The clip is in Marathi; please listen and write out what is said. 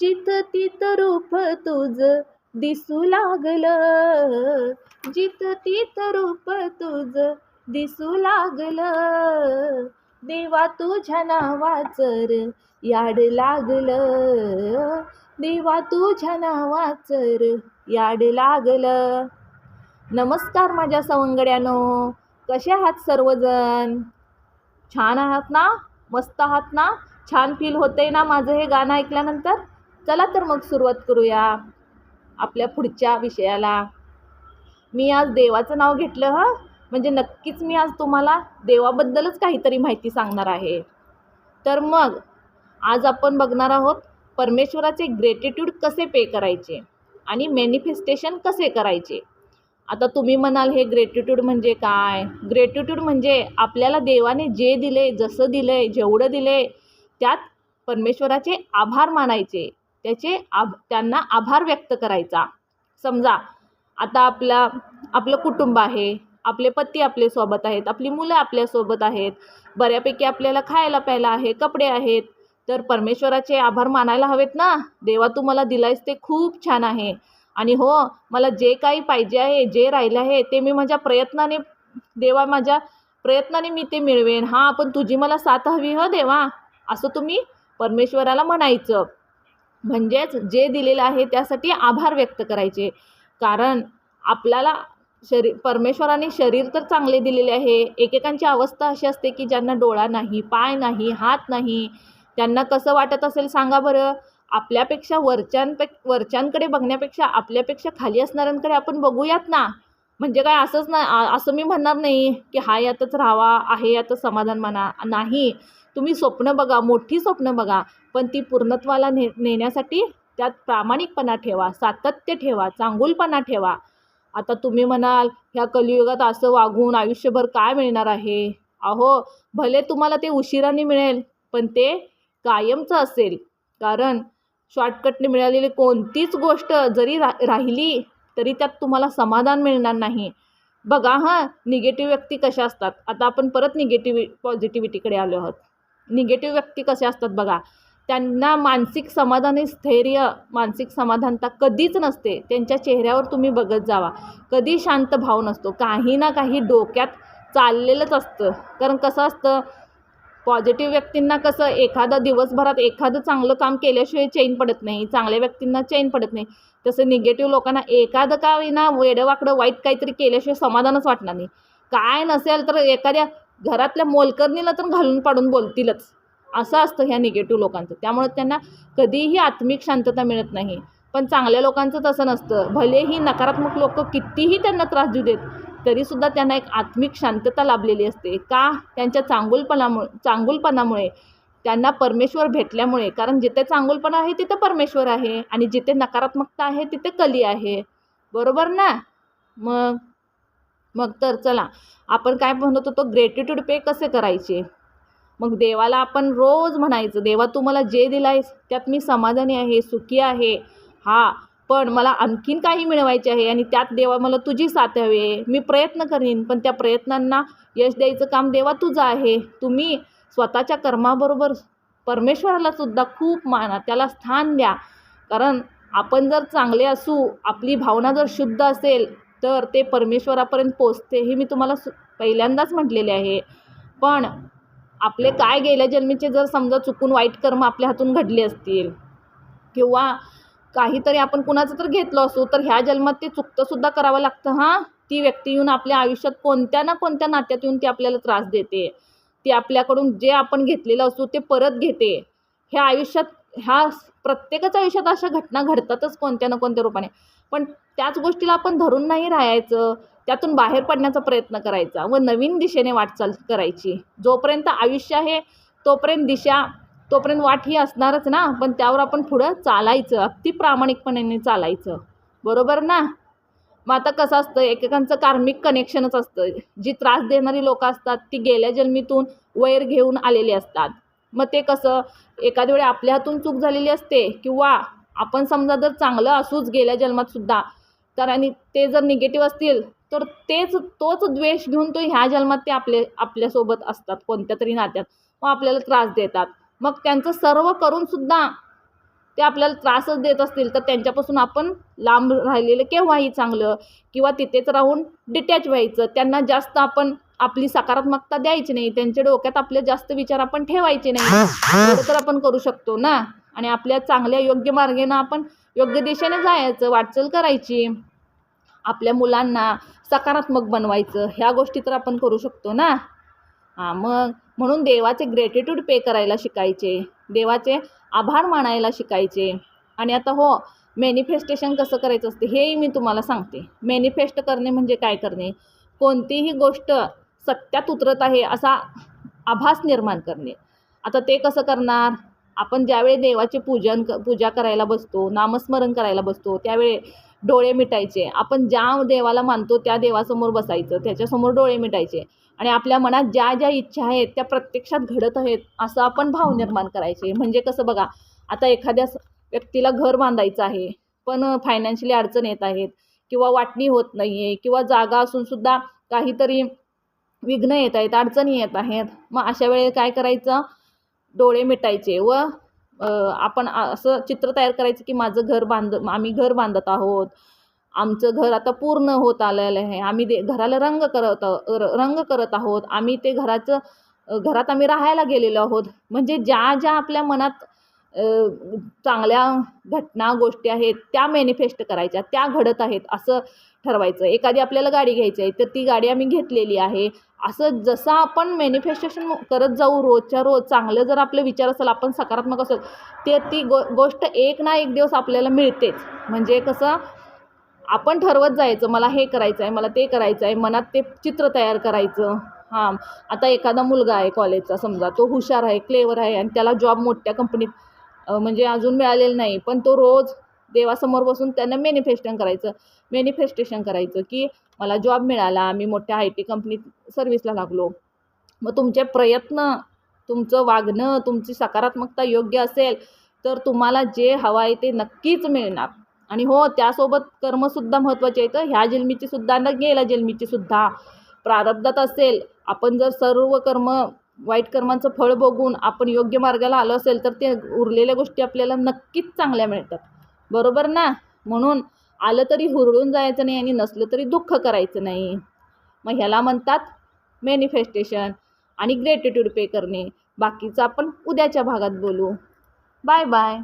जित तित रूप तुझ दिसू लागलं. जित तित रूप तुझ दिसू लागलं. देवा तुझ्या नावाचर याड लागलं. देवा तुझ्या नावाचर याड लागलं. नमस्कार माझ्या सवंगड्यानो. कसे आहात सर्वजण? छान आहात ना? मस्त आहात ना? छान फील होते ना माझं हे गाणं ऐकल्यानंतर? चला तर मग सुरुवात करूया आपल्या पुढच्या विषयाला. मी आज देवाचं नाव घेतलं हं? म्हणजे नक्कीच मी आज तुम्हाला देवाबद्दलच काहीतरी माहिती सांगणार आहे. तर मग आज आपण बघणार आहोत परमेश्वराचे ग्रेटिट्यूड कसे पे करायचे आणि मॅनिफेस्टेशन कसे करायचे. आता तुम्ही म्हणाल हे ग्रेटिट्यूड म्हणजे काय? ग्रेटिट्यूड म्हणजे आपल्याला देवाने जे दिले जसं दिलं आहे जेवढं दिलं आहे त्यात परमेश्वराचे आभार मानायचे. त्याचे आभ त्यांना आभार व्यक्त करायचा. समजा आता आपला आपलं कुटुंब आहे आपले पती आपल्यासोबत आहेत आपली मुलं आपल्यासोबत आहेत बऱ्यापैकी आपल्याला खायला प्यायला आहे कपडे आहेत तर परमेश्वराचे आभार मानायला हवेत ना? देवा तू मला दिलायस ते खूप छान आहे. आणि हो मला जे काही पाहिजे आहे जे राहिलं आहे ते मी माझ्या प्रयत्नाने देवा माझ्या प्रयत्नाने मी ते मिळवेन. हां पण तुझी मला साथ हवी हो देवा? असं तुम्ही परमेश्वराला म्हणायचं. म्हणजेच जे दिलेलं आहे त्यासाठी आभार व्यक्त करायचे. कारण आपल्याला शरीर परमेश्वराने शरीर तर चांगले दिलेले आहे. एकेकांची अवस्था अशी असते की ज्यांना डोळा नाही पाय नाही हात नाही त्यांना कसं वाटत असेल सांगा बरं. आपल्यापेक्षा वरच्यांपे वरच्यांकडे बघण्यापेक्षा आपल्यापेक्षा खाली असणाऱ्यांकडे आपण बघूयात ना. म्हणजे काय असंच ना असं मी म्हणणार नाही की हा यातच राहावा आहे यातच समाधान म्हणा नाही. तुम्ही स्वप्न बघा मोठी स्वप्न बघा पण ती पूर्णत्वाला ने नेण्यासाठी त्यात प्रामाणिकपणा ठेवा सातत्य ठेवा चांगुलपणा ठेवा. आता तुम्ही म्हणाल ह्या कलियुगात असं वागून आयुष्यभर काय मिळणार आहे? अहो भले तुम्हाला ते उशिराने मिळेल पण ते कायमचं असेल. कारण शॉर्टकटने मिळालेली कोणतीच गोष्ट जरी रा राहिली तरी त्यात तुम्हाला समाधान मिळणार नाही. बघा हां निगेटिव्ह व्यक्ती कशा असतात? आता आपण परत निगेटिव्ह पॉझिटिव्हिटीकडे आलो आहोत. निगेटिव्ह व्यक्ती कशा असतात बघा? त्यांना मानसिक समाधानी स्थैर्य मानसिक समाधानता कधीच नसते. त्यांच्या चेहऱ्यावर तुम्ही बघत जावा. कधी शांत भाव नसतो. काही ना काही डोक्यात चाललेलंच असतं. कारण कसं असतं? पॉझिटिव्ह व्यक्तींना कसं एखादा दिवसभरात एखादं चांगलं काम केल्याशिवाय चैन पडत नाही चांगल्या व्यक्तींना चैन पडत नाही. तसं निगेटिव्ह लोकांना एखादं का विना वेडंवाकडं वाईट काहीतरी केल्याशिवाय समाधानच वाटणार नाही. काय नसेल तर एखाद्या घरातल्या मोलकरणीला तर घालून पाडून बोलतीलच. असं असतं ह्या निगेटिव्ह लोकांचं. त्यामुळे त्यांना कधीही आत्मिक शांतता मिळत नाही. पण चांगल्या लोकांचं तसं नसतं. भलेही नकारात्मक लोक कितीही त्यांना त्रास देऊ देत तरीसुद्धा त्यांना एक आत्मिक शांतता लाभलेली असते. का? त्यांच्या चांगुलपणामुळे चांगुलपणामुळे. त्यांना परमेश्वर भेटल्यामुळे. कारण जिथे चांगुलपणा आहे तिथे परमेश्वर आहे. आणि जिथे नकारात्मकता आहे तिथे कली आहे. बरोबर ना? मग मग तर चला. आपण काय म्हणत होतो? ग्रेटिट्यूड पे कसे करायचे? मग देवाला आपण रोज म्हणायचं देवा तू मला जे दिलं आहेस त्यात मी समाधानी आहे सुखी आहे. हा पण मला आणखीन काही मिळवायचे आहे आणि त्यात देवा मला तुझी साथ हवी आहे. मी प्रयत्न करीन पण त्या प्रयत्नांना यश द्यायचं काम देवा तुझं आहे. तुम्ही स्वतःच्या कर्माबरोबर परमेश्वराला सुद्धा खूप माना त्याला स्थान द्या. कारण आपण जर चांगले असू आपली भावना जर शुद्ध असेल तर ते परमेश्वरापर्यंत पोचते हे मी तुम्हाला सु पहिल्यांदाच म्हटलेले आहे. पण आपले काय गेल्या जन्मीचे जर समजा चुकून वाईट कर्म आपल्या हातून घडले असतील किंवा काहीतरी आपण कुणाचं तर घेतलं असू तर ह्या जन्मात ते चुकतंसुद्धा करावं लागतं हां? ती व्यक्ती येऊन आपल्या आयुष्यात कोणत्या ना कोणत्या नात्यात येऊन ती आपल्याला त्रास देते. ती आपल्याकडून जे आपण घेतलेलं असू ते परत घेते. ह्या आयुष्यात ह्या प्रत्येकाच्या आयुष्यात अशा घटना घडतातच कोणत्या ना कोणत्या रूपाने. पण त्याच गोष्टीला आपण धरून नाही राहायचं. त्यातून बाहेर पडण्याचा प्रयत्न करायचा व नवीन दिशेने वाटचाल करायची. जोपर्यंत आयुष्य आहे तोपर्यंत दिशा तोपर्यंत वाट ही असणारच ना. पण त्यावर आपण पुढं चालायचं. अगदी प्रामाणिकपणाने चालायचं. बरोबर ना? मग आता कसं असतं? एकेकांचं कार्मिक कनेक्शनच असतं. जी त्रास देणारी लोकं असतात ती गेल्या जन्मीतून वैर घेऊन आलेली असतात. मग ते कसं? एखाद्या वेळी आपल्या हातून चूक झालेली असते किंवा आपण समजा जर चांगलं असूच गेल्या जन्मात तर आणि ते जर निगेटिव्ह असतील तर तेच तोच द्वेष घेऊन तो ह्या जन्मात ते आपले आपल्यासोबत असतात कोणत्या तरी नात्यात. मग आपल्याला त्रास देतात. मग त्यांचं सर्व करूनसुद्धा ते आपल्याला त्रासच देत असतील तर त्यांच्यापासून आपण लांब राहिलेलं केव्हाही चांगलं? किंवा तिथेच राहून डिटॅच व्हायचं? त्यांना जास्त आपण आपली सकारात्मकता द्यायची नाही. त्यांच्या डोक्यात आपले जास्त विचार आपण ठेवायचे नाही. तर आपण करू शकतो ना? आणि आपल्या चांगल्या योग्य मार्गाने आपण योग्य दिशेने जायचं वाटचाल करायची. आपल्या मुलांना सकारात्मक बनवायचं. ह्या गोष्टी तर आपण करू शकतो ना? हां मग म्हणून देवाचे ग्रॅटिट्यूड पे करायला शिकायचे. देवाचे आभार मानायला शिकायचे. आणि आता हो मॅनिफेस्टेशन कसं करायचं असते हेही मी तुम्हाला सांगते. मॅनिफेस्ट करणे म्हणजे काय करणे? कोणतीही गोष्ट सत्यात उतरत आहे असा आभास निर्माण करणे. आता ते कसं करणार? आपण ज्यावेळी देवाचे पूजन क पूजा करायला बसतो नामस्मरण करायला बसतो त्यावेळी डोळे मिटायचे. आपण ज्या देवाला मानतो त्या देवासमोर बसायचं त्याच्यासमोर डोळे मिटायचे. आणि आपल्या मनात ज्या ज्या इच्छा आहेत त्या प्रत्यक्षात घडत आहेत असं आपण भाव निर्माण करायचे. म्हणजे कसं बघा आता एखाद्या व्यक्तीला घर बांधायचं आहे पण फायनान्शियली अडचण येत आहेत किंवा वाटणी होत नाही आहे किंवा जागा असूनसुद्धा काहीतरी विघ्न येत आहेत अडचणी येत आहेत मग अशा वेळेस काय करायचं? डोळे मिटायचे व आपण असं चित्र तयार करायचं की माझं घर बांध आम्ही घर बांधत आहोत. आमचं घर आता पूर्ण होत आलेलं आहे. आम्ही दे घराला रंग करत र- रंग करत आहोत. आम्ही ते घराचं घरात आम्ही राहायला गेलेलो आहोत. म्हणजे ज्या ज्या आपल्या मनात चांगल्या घटना गोष्टी आहेत त्या मॅनिफेस्ट करायच्या त्या घडत आहेत असं ठरवायचं. एखादी आपल्याला गाडी घ्यायची आहे तर ती गाडी आम्ही घेतलेली आहे. असं जसं आपण मॅनिफेस्टेशन करत जाऊ रोजच्या रोज चांगलं जर आपलं विचार असेल आपण सकारात्मक असेल ते ती गो गोष्ट एक ना एक दिवस आपल्याला मिळतेच. म्हणजे कसं आपण ठरवत जायचं मला हे करायचं आहे मला ते करायचं आहे मनात ते चित्र तयार करायचं. हां आता एखादा मुलगा आहे कॉलेजचा समजा तो हुशार आहे क्लेवर आहे आणि त्याला जॉब मोठ्या कंपनीत म्हणजे अजून मिळालेलं नाही. पण तो रोज देवासमोर बसून त्यांना मॅनिफेस्टन करायचं मॅनिफेस्टेशन करायचं की मला जॉब मिळाला मी मोठ्या आय टी कंपनीत सर्व्हिसला लागलो. मग तुमचे प्रयत्न तुमचं वागणं तुमची सकारात्मकता योग्य असेल तर तुम्हाला जे हवं आहे ते नक्कीच मिळणार. आणि हो त्यासोबत कर्मसुद्धा महत्त्वाचे आहेत. तर ह्या जन्मीची सुद्धा न गेल्या जन्मीची सुद्धा प्रारब्धात असेल आपण जर सर्व कर्म वाईट कर्मांचं फळ बघून आपण योग्य मार्गाला आलो असेल तर ते उरलेल्या गोष्टी आपल्याला नक्कीच चांगल्या मिळतात. बरोबर ना? म्हणून आलं तरी हुरळून जायचं नाही आणि नसलं तरी दुःख करायचं नाही. मग ह्याला म्हणतात मॅनिफेस्टेशन आणि ग्रेटिट्यूड पे करणे. बाकीचं आपण उद्याच्या भागात बोलू. Bye bye